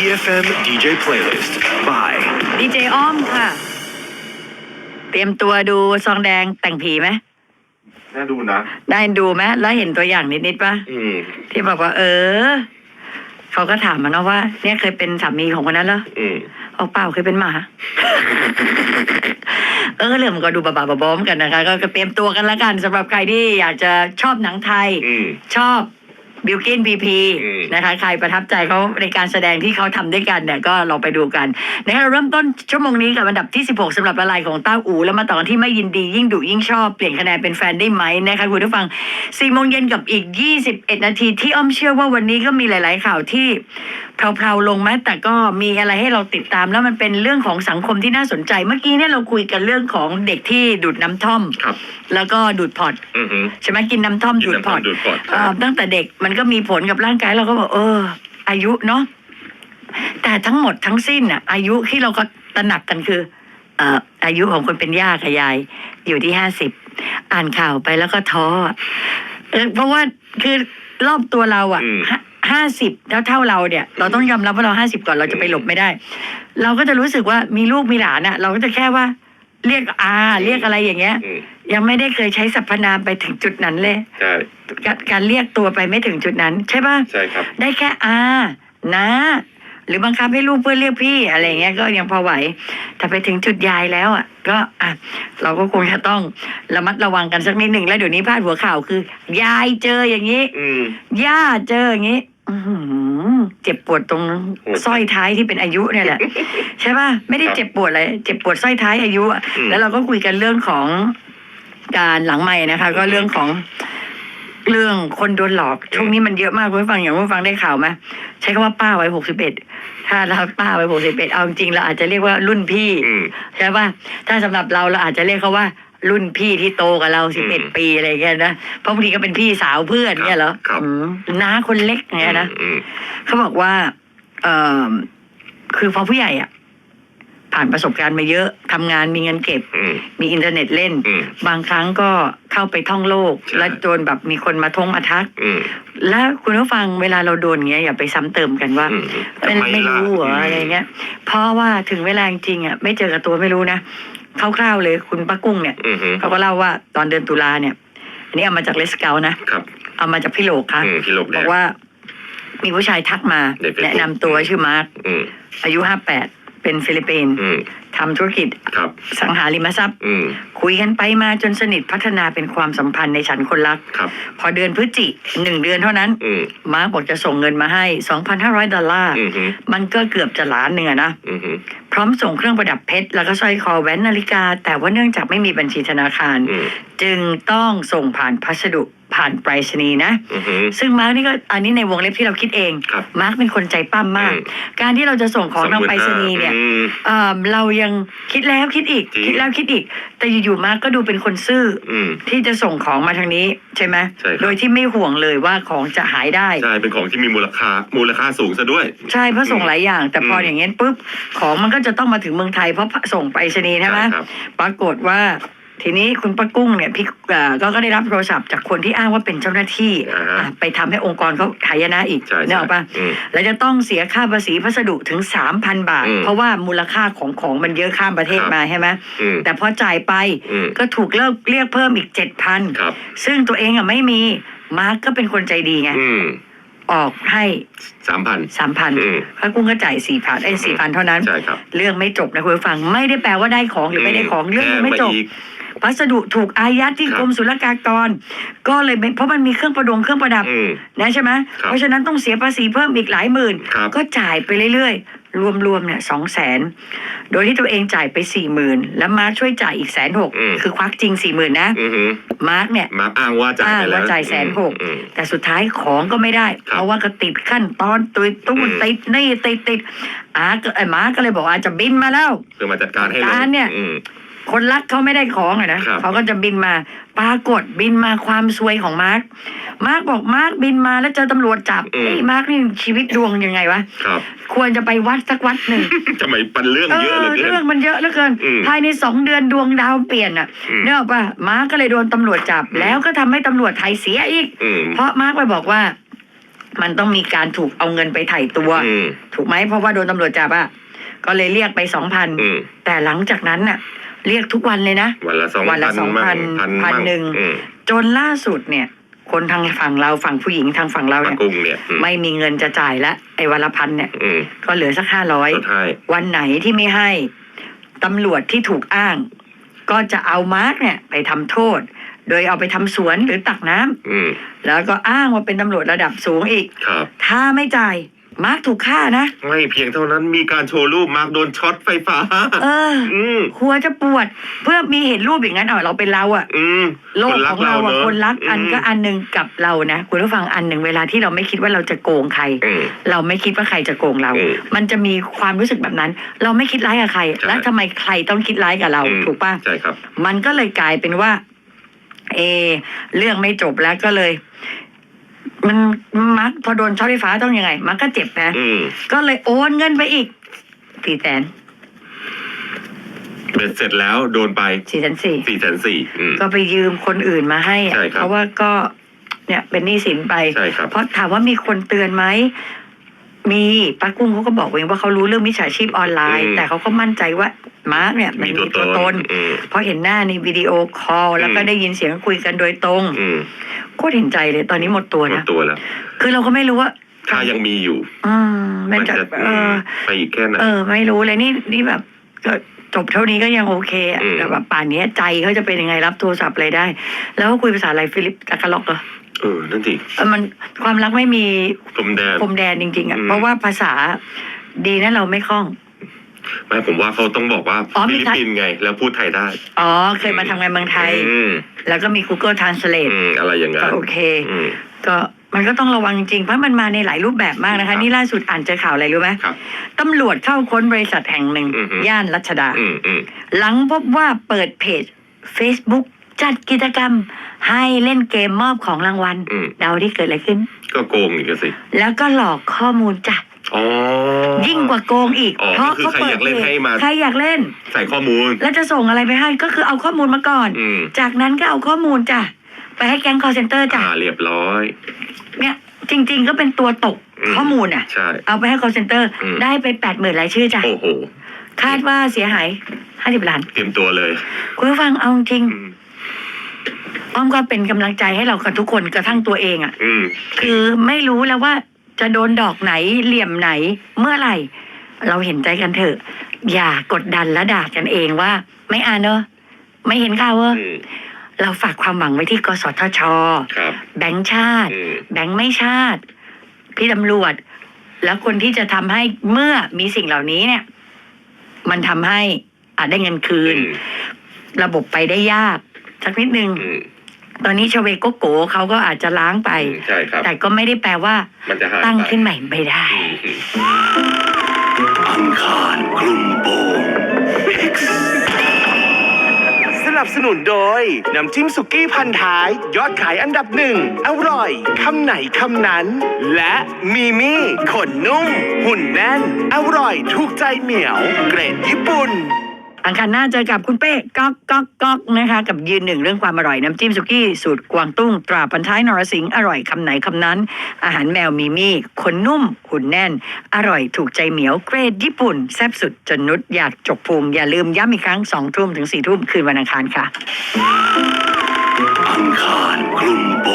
EFM DJ Playlist by ดีเจอ้อมค่ะ เตรียมตัวดูซองแดงแต่งผีไหม น่าดูนะ ได้ดูไหมแล้วเห็นตัวอย่างนิดๆปะอืม ที่บอกว่า เออ เขาก็ถามมาเนาะว่า เนี่ยเคยเป็นสามีของคนนั้นเหรอ อืม เอาเปล่าเคยเป็นหมา เออเรื่องมันก็ดูบาบาๆบอมกันนะคะ ก็เตรียมตัวกันละกันสำหรับใครที่อยากจะชอบหนังไทย อืม ชอบ บิลกินพีพีอืมนะคะใครประทับใจเขาในการแสดงที่เขาทำด้วยกันเนี่ยก็ลองไปดูกันนะคะเราเริ่มต้นชั่วโมงนี้กับอันดับที่ 16สำหรับละลายของต้าอูแล้วมาต่อกันที่ไม่ยินดียิ่งดุยิ่งชอบ เปลี่ยนคะแนนเป็นแฟนได้ไหมนะคะคุณผู้ฟัง4โมงเย็นกับอีก 21 นาทีที่อ้อมเชื่อว่าวันนี้ก็มีหลาย ๆ ข่าวที่ เพลาๆลงไหมแต่ก็มีอะไรให้เราติดตาม แล้วมันเป็นเรื่องของสังคมที่น่าสนใจ เมื่อกี้เนี่ยเราคุยกันเรื่องของเด็กที่ดูดน้ำท่อม ครับ แล้วก็ดูดพอร์ตอือฮึใช่ไหมกินน้ำท่อมกินดูดน้ำพท่ออร์มตดูดพอร์ต เอ่อตั้งแต่เด็กมันก็มีผลกับร่างกายเราก็บอกเออ อายุเนาะแต่ทั้งหมดทั้งสิ้นอะ อายุที่เราก็ตระหนักกันคือ เอ่ออายุของคนเป็นย่ากับยาย อยู่ที่ห้าสิบอ่านข่าวไปแล้วก็ท้อเออเพราะว่าคือรอบตัวเราอะอืม ห้าสิบเท่าเท่าเราเนี่ย เราต้องยอมรับว่าเราห้าสิบก่อนเราจะไปหลบไม่ได้ เราก็จะรู้สึกว่ามีลูกมีหลานอะเราก็จะแค่ว่าเรียกอาเรียกอะไรอย่างเงี้ย อืมยังไม่ได้เคยใช้สรรพนามไปถึงจุดนั้นเลยใช่การการเรียกตัวไปไม่ถึงจุดนั้น ใช่ป่ะ ใช่ครับ ได้แค่อานะหรือบังคับให้ลูกเพื่อนเรียกพี่อะไรอย่างเงี้ยก็ยังพอไหว แต่ไปถึงจุดยายแล้วอะ ก็อะเราก็คงจะต้องระมัดระวังกันสักนิดหนึ่งแล้วเดี๋ยวนี้พาดหัวข่าวคือ ยายเจออย่างนี้ อืม ย่าเจออย่างนี้ อื้อหือเจ็บปวดตรงโอ้ยสร้อยท้ายที่เป็นอายุเนี่ยแหละ ใช่ป่ะไม่ได้ครับเจ็บปวดอะไรเจ็บปวดสร้อยท้ายอายุอะอืม แล้วเราก็คุยกันเรื่องของการหลังใหม่นะคะ ก็เรื่องของเรื่องคนโดนหลอกช่วงนี้มันเยอะมากคุณผู้ฟังอย่างคุณผู้ฟังได้ข่าวไหมใช้คำว่าป้าไว้หกสิบเอ็ดถ้าเราป้าไว้หกสิบเอ็ดเอาจริงๆเราอาจจะเรียกว่ารุ่นพี่ อืม ใช่ป่ะ ถ้าสำหรับเราเราอาจจะเรียกเขาว่า รุ่นพี่ที่โตกับเราสิบเอ็ดอืมปีอะไรอย่างเงี้ยนะเพราะบางทีก็เป็นพี่สาวเพื่อนเงี้ยเหรอครับอืมน้าคนเล็กเงี้ยนะอืมเขาบอกว่า เออคือพอผู้ใหญ่อะ ผ่านประสบการณ์มาเยอะทำงานมีเงินเก็บอืมมีอินเทอร์เน็ตเล่นอืมบางครั้งก็เข้าไปท่องโลกใช่แล้วโดนแบบมีคนมาทงมาทักอืมแล้วคุณผู้ฟังเวลาเราโดนเงี้ยอย่าไปซ้ำเติมกันว่าอืมเป็นทำไมไม่ล่ะรู้เหรออืมอะไรเงี้ยเพราะว่าถึงเวลาจริงๆอะไม่เจอกับตัวไม่รู้นะ คร่าวๆเลยคุณป้ากุ้งเนี่ยอืมฮึเขาก็เล่าว่าตอนเดือนตุลาเนี่ย อันนี้เอามาจากเลสเกลนะครับเอามาจากพี่โหลกค่ะอืมพี่โลกแดบอง กว่า มีผู้ชายทักมา ใน Facebook แนะนำตัวชื่อมาร์คอืมอายุห้าแปดเป็นฟิลิปปินส์อืม ทำธุรกิจครับสังหาริมทรัพย์อืมคุยกันไปมาจนสนิทพัฒนาเป็นความสัมพันธ์ในฉันคนรักครับพอเดือนพฤศจิหนึ่งเดือนเท่านั้นอืมมาร์คบอกจะส่งเงินมาให้ 2,500 ดอลลาร์อืมฮึมันก็เกือบจะล้านหนึ่งอะนะอืมฮึพร้อมส่งเครื่องประดับเพชร แล้วก็สร้อยคอแหวนนาฬิกา แต่ว่าเนื่องจากไม่มีบัญชีธนาคารอืมจึงต้องส่งผ่านพัสดุ ผ่านไปรษณีย์นะ อืมฮึซึ่งมาร์กนี่ก็อันนี้ในวงเล็บที่เราคิดเองครับมาร์กเป็นคนใจปั้มมาก อืม การที่เราจะส่งของทางไปรษณีย์เนี่ย อืม เอ่อเรายังคิดแล้วคิดอีก จริง คิดแล้วคิดอีก แต่อยู่ๆมาร์กก็ดูเป็นคนซื่ออืม ที่จะส่งของมาทางนี้ใช่ไหมใช่ครับ โดยที่ไม่ห่วงเลยว่าของจะหายได้ ใช่เป็นของที่มีมูลค่ามูลค่าสูงซะด้วย ใช่เพราะส่งหลายอย่าง แต่พออืมอย่างเงี้ยปุ๊บของมันก็จะต้องมาถึงเมืองไทยเพราะส่งไปรษณีย์ใช่ไหมครับ ปรากฏว่า ทีนี้คุณป้ากุ้งเนี่ยพี่เอ่อก็ก็ได้รับโทรศัพท์จากคนที่อ้างว่าเป็นเจ้าหน้าที่อ่าฮะอะไปทำให้องค์กรเขาหายนะอีกใช่นึกออกปะอืมแล้วจะต้องเสียค่าภาษีพัสดุถึงสามพันบาท อืมเพราะว่ามูลค่าของของมันเยอะข้ามประเทศครับ มาใช่ไหมอืมแต่พอจ่ายไปอืมก็ถูกเลิกเรียกเพิ่มอีกเจ็ดพันครับ ซึ่งตัวเองอะไม่มีมาร์กก็เป็นคนใจดีไงอืมออกให้สามพัน สามพันอืม พระกุ้งก็จ่ายสี่พันไอ้สี่พันเท่านั้น ใช่ครับเรื่องไม่จบนะคุณผู้ฟังไม่ได้แปลว่าได้ของหรือไม่ได้ของเรื่องยังไม่จบแพาอีก พัสดุถูกอายัดที่ครับกรมศุลกากร ก็เลยไม่เพราะมันมีเครื่องประดงเครื่องประดับอืมนะใช่ไหมครับเพราะฉะนั้นต้องเสียภาษีเพิ่มอีกหลายหมื่น ครับ ก็จ่ายไปเรื่อยๆ รวมๆเนี่ยสองแสนโดยที่ตัวเองจ่ายไปสี่หมื่นแล้วมาร์คช่วยจ่ายอีกแสนหกอืม คือควักจริงสี่หมื่นนะ อือฮึมาร์คเนี่ย มาอ้างว่าจ่ายอ้างไปแล้วว่าจ่ายแสนหก อืม แต่สุดท้ายของก็ไม่ได้ ครับเพราะว่าก็ติดขั้นตอนตุยตู้อืม ติดนี่ติดติดอาก็ไอ้มาร์คก็เลยบอกว่าจะบินมาแล้วเพื่อมาจัดการให้เลยการเนี่ย อืม คนรักเขาไม่ได้ของอะนะครับ เขาก็จะบินมา ปรากฏบินมาความซวยของมาร์คมาร์คบอกมาร์คบินมาแล้วเจอตำรวจจับอืมไอ้มาร์คนี่ชีวิตดวงยังไงวะครับควรจะไปวัดสักวัดหนึ่ง ทำไมปันเรื่องเอเยอะเหลืออเกิเรื่นองมันเยอะเหลือเกิน อืมภายในสองเดือนดวงดาวเปลี่ยนอะอืม เนกอะป่ะมาร์คก็เลยโดนตำรวจจับ แล้วก็ทำให้ตำรวจไทยเสียอีก อืมเพราะมาร์คไปบอกว่า มันต้องมีการถูกเอาเงินไปไถ่ตัว อืมถูกไหมเพราะว่าโดนตำรวจจับอะก็เลยเรียกไปสองพันอืมแต่หลังจากนั้นน่ะ เรียกทุกวันเลยนะ วันละสองวันละพันมั่ง2,000พันพันมั่งหนึ่งอืมจนล่าสุดเนี่ย คนทางฝั่งเราฝั่งผู้หญิงทางฝั่งเราปาเนี่ยกุ้งเนี่ยอืมไม่มีเงินจะจ่ายละไอ้วันละพันเนี่ยอืมก็เหลือสักห้าร้อยสุดท้ายวันไหนที่ไม่ให้ตำรวจที่ถูกอ้าง ก็จะเอามาร์กเนี่ย ไปทำโทษ โดยเอาไปทำสวนหรือตักน้ำอืมแล้วก็อ้างว่าเป็นตำรวจระดับสูงอีกครับถ้าไม่จ่าย มาร์กถูกฆ่านะ ไม่เพียงเท่านั้นมีการโชว์รูปมาร์กโดนช็อตไฟฟ้า เอออืม หัวจะปวด เพื่อมีเห็นรูปอย่างนั้นเอาเราเป็นเราอะอืมโลกคนของเราอะเะคนรักอันก็มอันหนึ่งกับเรานะคุณผู้ฟังอันหนึ่งเวลาที่เราไม่คิดว่าเราจะโกงใครอืมเราไม่คิดว่าใครจะโกงเราอืมมันจะมีความรู้สึกแบบนั้น เราไม่คิดร้ายกับใครใช่แล้วทำไมใครต้องคิดร้ายกับเรา อืม ถูกป่ะใช่ครับ มันก็เลยกลายเป็นว่า เอ เรื่องไม่จบแล้วก็เลย มันมักพอโดนช็อตไฟฟ้าต้องยังไง มันก็เจ็บนะอืมก็เลยโอนเงินไปอีกสี่แสนเบ็ดเสร็จแล้วโดนไปสี่แสนสี่สี่แสนสี่อืม ก็ไปยืมคนอื่นมาให้อะใช่ครับเพราะว่าก็เนี่ยเป็นหนี้สินไป ใช่ครับ เพราะถามว่ามีคนเตือนไหม มีป้ากุ้งเขาก็บอกเองว่าเขารู้เรื่องมิจฉาชีพออนไลน์ อืม แต่เขาก็มั่นใจว่ามาร์กเนี่ยมันมีตัวตน อืม เพราะเห็นหน้าในวิดีโอคอลแล้วก็อืม ได้ยินเสียงคุยกันโดยตรงอืมโคตรเห็นใจเลยตอนนี้หมดตัวหมดนะตัวแล้ว คือเราก็ไม่รู้ว่าถ้ายังมีอยู่ อืมมันจะเออ ไปอีกแค่ไหน เออ ไม่รู้เลยนี่นี่แบบก็จบเท่านี้ก็ยังโอเคอะอืม แต่แบบป่านนี้ใจเขาจะเป็นยังไงรับโทรศัพท์อะไรได้ แล้วก็คุยภาษาอะไรฟิลิปตะกะล็อกเหรอ เออนั่นสิเออมันความรักไม่มีพรมแดน พรมแดนจริงๆอะอืม เพราะว่าภาษาดีนะเราไม่คล่อง ไม่ผมว่าเขาต้องบอกว่าอ๋อมีฟิลิปปินส์ไง แล้วพูดไทยได้อ๋อ เคยมาทำงานเมืองไทย อืมแล้วก็มี Google Translate อืมอะไรอย่างเงี้ก็ยโอเค อืม ก็มันก็ต้องระวังจริงๆเพราะมันมาในหลายรูปแบบมากนะครัคะ บ นี่ล่าสุดอ่านเจอข่าวอะไรรู้ไหมครับ ตำรวจเข้าค้นบริษัทแห่งหนึ่ง อือฮึ ย่านรัชดา อืมอืมหลังพบว่าเปิดเพจ Facebook จัดกิจกรรมให้เล่นเกมมอบของรางวัลอืม เดาที่เกิดอะไรขึ้น ก็โกงอีกอะสิ แล้วก็หลอกข้อมูลจ้ะอ๋อ ยิ่งกว่าโกงอีก อ๋อเพราะก็คือเขาเปิดใครอยากเล่นพจให้มา ใครอยากเล่น ใส่ข้อมูล แล้วจะส่งอะไรไปให้ก็คือเอาข้อมูลมาก่อน อืมจากนั้นก็เอาข้อมูลจ้ะไปให้แก๊งคอร์เซนเตอร์จ้ะอ่าเรียบร้อย เนี่ยจริง ๆ ก็เป็นตัวตกอืม ข้อมูลอะ ใช่ เอาไปให้คอร์เซนเตอร์อืม ได้ไปแปดหมื่นรายชื่อจ้ะโอ้โห คาดว่าเสียหายห้าสิบล้านเตรียมตัวเลย คุณผู้ฟังเอาจริง อืม อ้อมก็เป็นกำลังใจให้เรากับทุกคนกระทั่งตัวเองอะ อืม คือไม่รู้แล้วว่าจะโดนดอกไหนเหลี่ยมไหนเมื่อไหร่ เราเห็นใจกันเถอะ อย่ากดดันและด่ากันเองว่า ไม่อ่านเนอะไม่เห็นข่าวเวออืม เราฝากความหวังไว้ที่กสทช ครับ แบงค์ชาติ อืม แบงค์ไม่ชาติ พี่ตำรวจ แล้วคนที่จะทำให้เมื่อมีสิ่งเหล่านี้เนี่ย มันทำให้อาจได้เงินคืนอืมระบบไปได้ยาก สักนิดนึง อืม ตอนนี้ชเวโกโกเขาก็อาจจะล้างไปอืมใช่ครับ แต่ก็ไม่ได้แปลว่า มันจะหายตั้งไปขึ้นใหม่ไม่ได้ อืมอืมอังคารคลุมโปง X สนับสนุนโดย น้ำจิ้มสุกี้พันท้าย ยอดขายอันดับหนึ่ง อร่อย คำไหนคำนั้น และมีมี่ขนนุ่ม หุ่นแน่น อร่อย ถูกใจเหมียว เกรดญี่ปุ่น อังคารหน้าเจอกับคุณเป้ก๊อกก๊อกก๊อกนะคะ กับยืนหนึ่งเรื่องความอร่อยน้ำจิ้มสุกี้สูตรกวางตุ้ง ตราพันท้ายนรสิงห์อร่อยคำไหนคำนั้น อาหารแมวมีมี่ขนนุ่มหุ่นแน่น อร่อยถูกใจเหมียวเกรดญี่ปุ่น แซ่บสุดจนนุดอยากจกพุงอย่าลืมย้ำอีกครั้งสองทุ่มถึงสี่ทุ่มคืนวันอังคารค่ะ อังคารคลุมโป